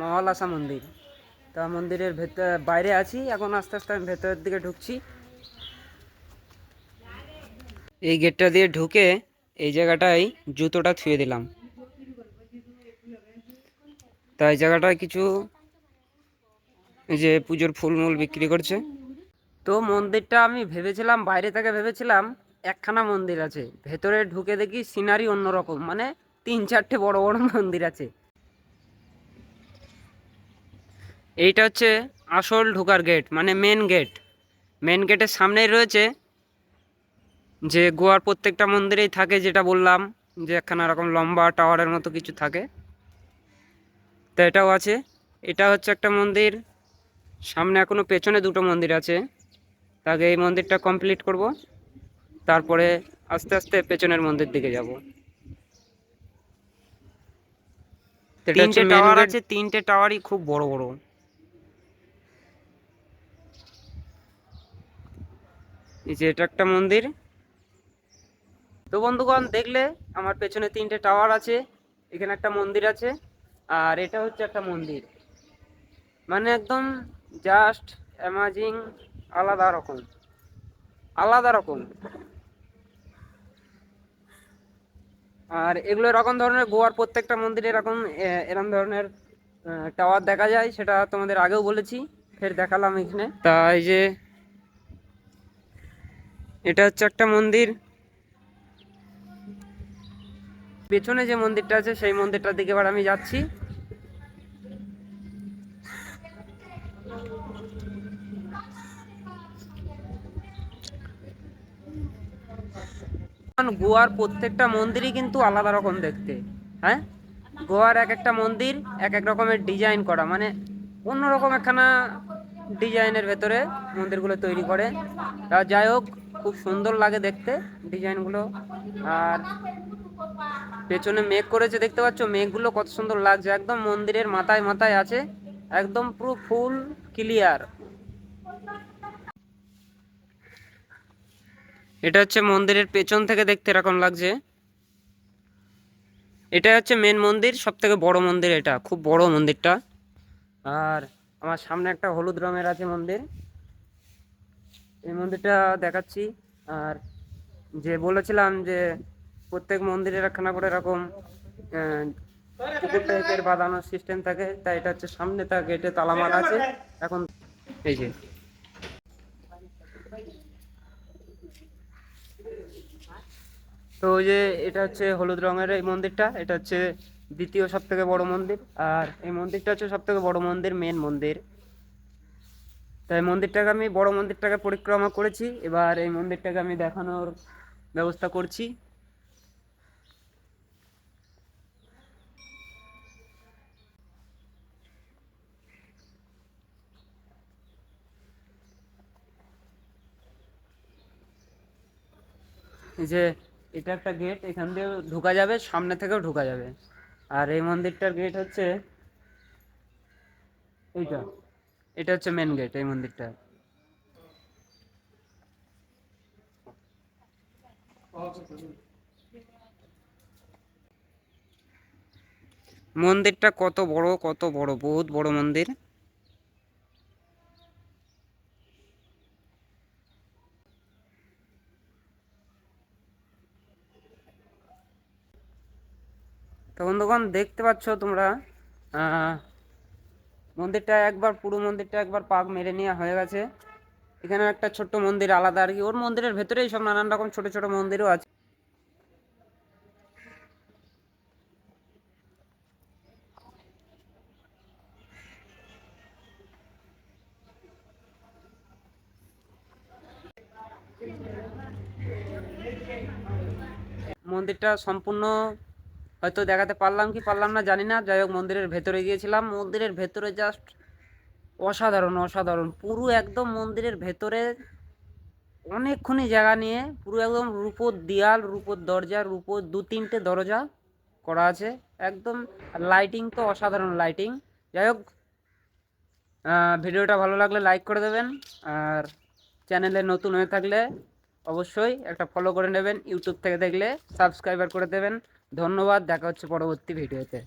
মহালাসা মন্দির তা মন্দিরের ভেতর, বাইরে আছি, এখন আস্তে আস্তে আমি ভেতরের দিকে ঢুকছি। এই গেটটা দিয়ে ঢুকে এই জায়গাটায় জুতোটা থুয়ে দিলাম। তা এই জায়গাটায় কিছু এই যে পুজোর ফুলমূল বিক্রি করছে। তো মন্দিরটা আমি ভেবেছিলাম, বাইরে থেকে ভেবেছিলাম একখানা মন্দির আছে। ভেতরে ঢুকে দেখি সিনারি অন্যরকম মানে তিন চারটে বড় বড় মন্দির আছে। এইটা হচ্ছে আসল ঢোকার গেট মানে মেন গেট মেন গেটের সামনেই রয়েছে যে গোয়ার প্রত্যেকটা মন্দিরেই থাকে যেটা বললাম যে একখানা এরকম লম্বা টাওয়ারের মতো কিছু থাকে। তো এটাও আছে। এটা হচ্ছে একটা মন্দির। সামনে এখনও পেছনে দুটো মন্দির আছে। তাকে এই মন্দিরটা কমপ্লিট করব। তারপরে আস্তে আস্তে পেছনের মন্দির দিকে যাব। তিনটে টাওয়ার আছে তিনটে টাওয়ারই খুব বড় বড়। এই যে এটা একটা মন্দির। তো বন্ধুগণ, দেখলে আমার পেছনে তিনটে টাওয়ার আছে, এখানে একটা মন্দির আছে, আর এটা হচ্ছে একটা মন্দির। মানে একদম জাস্ট অ্যামাজিং আলাদা রকম আলাদা রকম। আর এগুলো এরকম ধরনের, গোয়ার প্রত্যেকটা মন্দিরে এরকম এরকম ধরনের টাওয়ার দেখা যায়, সেটা তোমাদের আগেও বলেছি, ফের দেখালাম এখানে। তা এই যে এটা হচ্ছে একটা মন্দির। পেছনে যে মন্দিরটা আছে, সেই মন্দিরটার দিকে এবার আমি যাচ্ছি। গোয়ার প্রত্যেকটা মন্দিরই কিন্তু আলাদা রকম দেখতে হ্যাঁ? গোয়ার এক একটা মন্দির, এক এক রকমের ডিজাইন করা মানে অন্যরকম একখানা ডিজাইনের ভেতরে মন্দিরগুলো তৈরি করে। তা যাই হোক খুব সুন্দর লাগে দেখতে। ডিজাইনগুলো আর পেছনে মেঘ করেছে, দেখতে পাচ্ছ? মেঘগুলো কত সুন্দর লাগছে। একদম মন্দিরের মাথায় মাথায় আছে। একদম পুরো ফুল ক্লিয়ার। এটা হচ্ছে মন্দিরের পেছন থেকে দেখতে এরকম লাগছে। এটা হচ্ছে মেন মন্দির সব থেকে বড় মন্দির এটা, খুব বড় মন্দিরটা। আর আমার সামনে একটা হলুদ রঙের আছে মন্দির। এই মন্দিরটা দেখাচ্ছি। আর যে বলেছিলাম যে প্রত্যেক মন্দিরের একখানা করে এরকম টাইপের বাঁধানোর সিস্টেম থাকে, তাই এটা হচ্ছে সামনে তার গেটে তালা মারা আছে। এখন এই যে। তো ওই যে এটা হচ্ছে হলুদ রঙের এই মন্দিরটা, এটা হচ্ছে দ্বিতীয় সব থেকে বড় মন্দির। আর এই মন্দিরটা হচ্ছে সব থেকে বড় মন্দির মেন মন্দির। তাই মন্দিরটাকে আমি, বড় মন্দিরটাকে পরিক্রমা করেছি। এবার এই মন্দিরটাকে আমি দেখানোর ব্যবস্থা করছি। যে, এটা একটা গেট এখান দিয়ে ঢোকা যাবে, সামনে থেকেও ঢোকা যাবে। আর এই মন্দিরটার গেট হচ্ছে, এইটা। এটা হচ্ছে মেন গেট এই মন্দিরটা। মন্দিরটা কত বড় কত বড়? বহুত বড় মন্দির। তো বন্ধুগণ দেখতে পাচ্ছ তোমরা আহ, মন্দিরটা একবার, পুরো মন্দিরটা একবার পাক মেরে নেওয়া হয়ে গেছে। এখানে একটা ছোট্ট মন্দির আলাদা আর কি। ওর মন্দিরের ভেতরেই সব নানান রকম ছোট ছোট মন্দিরও আছে। মন্দিরটা সম্পূর্ণ হয়তো দেখাতে পারলাম কি পারলাম না, জানি না। যাই হোক, মন্দিরের ভেতরে গিয়েছিলাম। মন্দিরের ভেতরে জাস্ট অসাধারণ অসাধারণ। পুরো একদম মন্দিরের ভেতরে অনেকক্ষণই জায়গা নিয়ে পুরো একদম রূপোর দেয়াল, রূপোর দরজা, রূপোর দু তিনটে দরজা করা আছে। একদম লাইটিং তো অসাধারণ লাইটিং যাই হোক ভিডিওটা ভালো লাগলে লাইক করে দেবেন। আর চ্যানেলে নতুন হয়ে থাকলে অবশ্যই একটা ফলো করে নেবেন। ইউটিউব থেকে দেখলে সাবস্ক্রাইবার করে দেবেন। ধন্যবাদ দেখা হচ্ছে পরবর্তী ভিডিওতে